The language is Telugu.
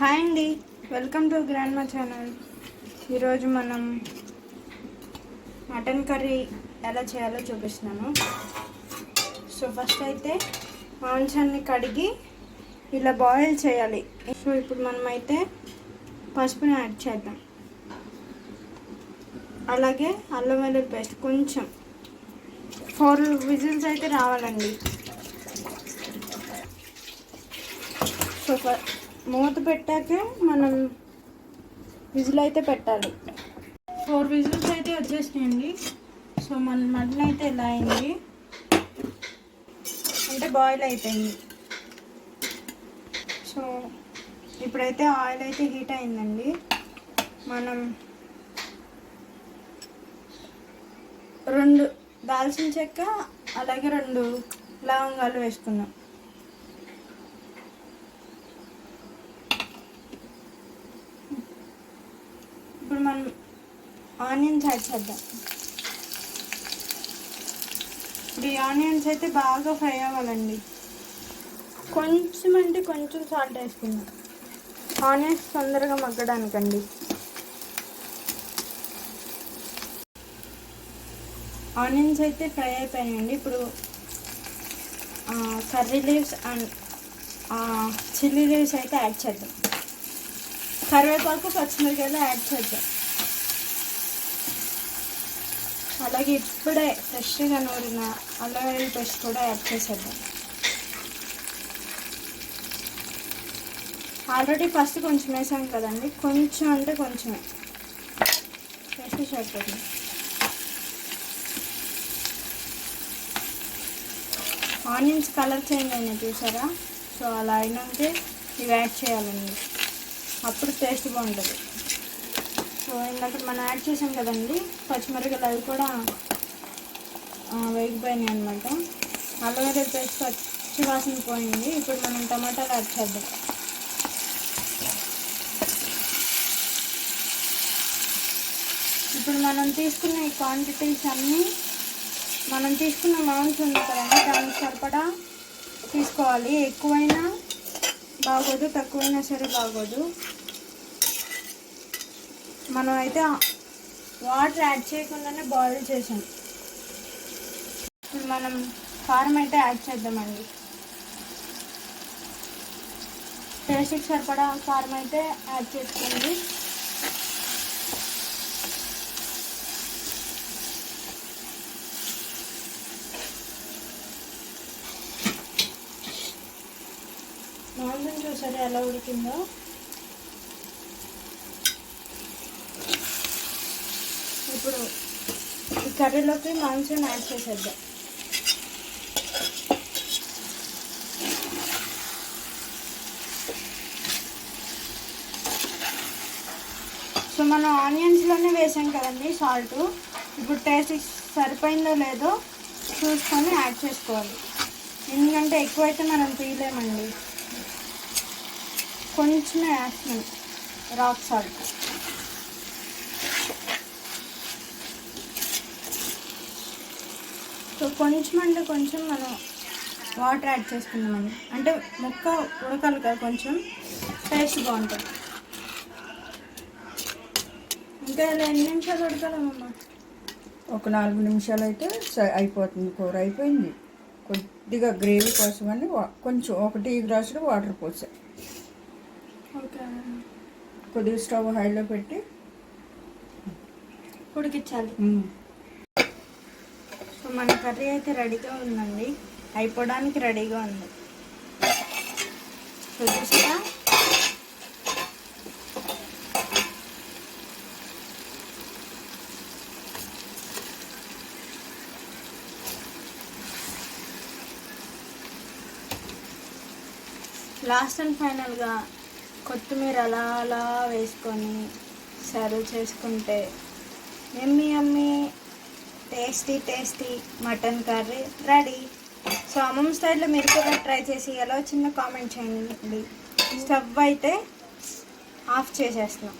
హాయ్ అండి. వెల్కమ్ టు గ్రాండ్ మా ఛానల్ ఈరోజు మనం మటన్ కర్రీ ఎలా చేయాలో చూపిస్తున్నాను. సో ఫస్ట్ అయితే మాంసాన్ని కడిగి ఇలా బాయిల్ చేయాలి. సో ఇప్పుడు మనమైతే పసుపుని యాడ్ చేద్దాం. అలాగే అల్లం వెల్లుల్లి పేస్ట్ కొంచెం. ఫోర్ విజిల్స్ అయితే రావాలండి. సో మూత పెట్టాక మనం విజిల్ అయితే పెట్టాలి. ఫోర్ విజిల్స్ అయితే వచ్చేసినాయండి. సో మన మటన్ అయితే ఇలా అయింది? అంటే బాయిల్ అయిపోయింది. సో ఇప్పుడైతే ఆయిల్ అయితే హీట్ అయిందండి. మనం రెండు దాల్చిన చెక్క అలాగే రెండు లవంగాలు వేసుకుందాం. ఇప్పుడు మనం ఆనియన్స్ యాడ్ చేద్దాం. ఇప్పుడు ఈ ఆనియన్స్ అయితే బాగా ఫ్రై అవ్వాలండి. కొంచెం అంటే కొంచెం సాల్ట్ వేసుకుందాం. ఆనియన్స్ తొందరగా మగ్గడానికండి. ఆనియన్స్ అయితే ఫ్రై అయిపోయాయండి ఇప్పుడు curry leaves and chilli leaves అయితే యాడ్ చేద్దాం. కరివేపాకు పచ్చిమిరకాయలు యాడ్ చేద్దాం. అలాగే ఇప్పుడే ఫ్రెష్గా నూరిన అల్లం వెల్లుల్లి పేస్ట్ కూడా యాడ్ చేసేద్దాం. ఆల్రెడీ ఫస్ట్ కొంచెం వేసాం కదండి కొంచెం అంటే కొంచెమే. వేసి సరిపోతుంది. ఆనియన్స్ కలర్ చేంజ్ అయినా చూసారా? సో అలా అయినాకే ఇవి యాడ్ చేయాలండి. అప్పుడు టేస్ట్ బాగుంటుంది. సో ఇందాక మనం యాడ్ చేసాం కదండి పచ్చిమిరపకాయలు అవి కూడా వేగిపోయినాయి అనమాట అల్లం వెల్లుల్లి పేస్ట్ పచ్చి వాసన పోయింది ఇప్పుడు మనం టమాటాలు యాడ్ చేద్దాం. ఇప్పుడు మనం తీసుకున్న ఈ క్వాంటిటీస్ అన్నీ మనం తీసుకున్న మాంసం ఉంది కదండి దానికి సరిపడా తీసుకోవాలి. ఎక్కువైనా బాగోదు తక్కువైనా సరే బాగోదు. మనం అయితే వాటర్ యాడ్ చేయకుండానే బాయిల్ చేసాం. ఇప్పుడు మనం కారం అయితే యాడ్ చేద్దామండి. టేస్ట్కి సరిపడా కారం అయితే యాడ్ చేసుకోండి. మాంసం చూసారా ఎలా ఉడికిందో? ఇప్పుడు ఈ కర్రీలోకి మాంసం యాడ్ చేసేద్దాం. సో మనం ఆనియన్స్లోనే వేసాం కదండి సాల్ట్. ఇప్పుడు టేస్ట్ సరిపోయిందో లేదో చూసుకొని యాడ్ చేసుకోవాలి. ఎందుకంటే ఎక్కువైతే మనం తీయలేమండి. కొంచెమే వేస్తున్నాం రాక్ సాల్ట్. సో కొంచెం అంటే కొంచెం మనం వాటర్ యాడ్ చేసుకుందామండి అంటే ముక్క ఉడకాలి కదా కొంచెం టేస్ట్ బాగుంటుంది. ఇంకా ఎన్ని నిమిషాలు ఉడకాలమ్మా? ఒక నాలుగు నిమిషాలు అయితే అయిపోతుంది కూర అయిపోయింది. కొద్దిగా గ్రేవీ కోసమని వా- కొంచెం ఒక టీ గ్లాసులు వాటర్ పోసా. ఓకే. కొద్దిగా స్టవ్ హైలో పెట్టి ఉడికించాలి. మన కర్రీ అయితే రెడీగా ఉందండి. అయిపోవడానికి రెడీగా ఉంది. చూసారా? లాస్ట్ అండ్ ఫైనల్గా కొత్తిమీర అలా అలా వేసుకొని సర్వ్ చేసుకుంటే ఎమ్మి అమ్మి tasty tasty mutton curry ready. సోమం స్టైల్లో మీరు కూడా ట్రై చేసి ఎలా వచ్చిందో కామెంట్ చేయండి. స్టవ్ అయితే ఆఫ్ చేసేస్తున్నాం.